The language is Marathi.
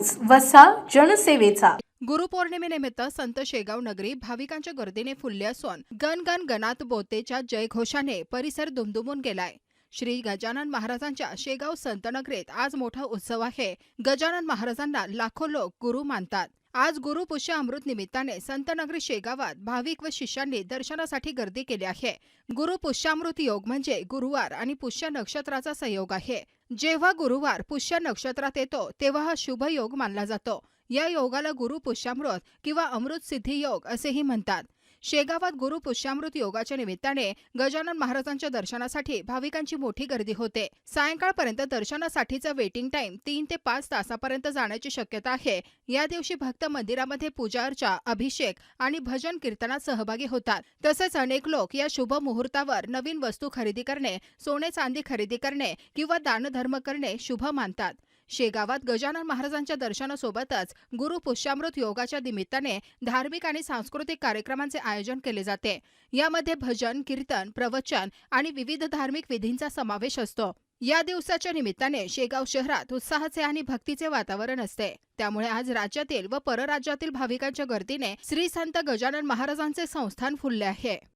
न्यूज वसा जनसेवेचा. गुरुपौर्णिमेनिमित्त संत शेगाव नगरी भाविकांच्या गर्दीने फुलली असून गण गण गणात बोतेच्या जयघोषाने परिसर दुमदुमून गेलाय. श्री गजानन महाराजांच्या शेगाव संत नगरीत आज मोठा उत्सव आहे. गजानन महाराजांना लाखो लोक गुरु मानतात. आज गुरुपुष्य अमृत निमित्ताने संतनगरी शेगावात भाविक व शिष्यांनी दर्शनासाठी गर्दी केली आहे. गुरु पुष्यामृत योग म्हणजे गुरुवार आणि पुष्य नक्षत्राचा संयोग आहे. जेव्हा गुरुवार पुष्य नक्षत्रात येतो तेव्हा हा शुभ योग मानला जातो. या योगाला गुरु पुष्यामृत किंवा अमृत सिद्धी योग असेही म्हणतात. शेगावात गुरु पुष्यामृत योगाच्या निमित्ताने गजानन महाराजांच्या दर्शनासाठी भाविकांची मोठी गर्दी होते. सायंकाळपर्यंत दर्शनासाठीचा वेटिंग टाइम तीन ते पाच तासापर्यंत जाण्याची शक्यता आहे. या दिवशी भक्त मंदिरामध्ये पूजा अर्चा अभिषेक आणि भजन कीर्तनात सहभागी होतात. तसेच अनेक लोक या शुभ मुहूर्तावर नवीन वस्तू खरेदी करणे सोने चांदी खरेदी करणे किंवा दानधर्म करणे शुभ मानतात. शेगावात गजानन महाराजांच्या दर्शनासोबतच गुरु पुष्यामृत योगाच्या निमित्ताने धार्मिक आणि सांस्कृतिक कार्यक्रमांचे आयोजन केले जाते. यामध्ये भजन कीर्तन प्रवचन आणि विविध धार्मिक विधींचा समावेश असतो. या दिवसाच्या निमित्ताने शेगाव शहरात उत्साहाचे आणि भक्तीचे वातावरण असते. त्यामुळे आज राज्यातील व परराज्यातील भाविकांच्या गर्दीने श्री संत गजानन महाराजांचे संस्थान फुलले आहे.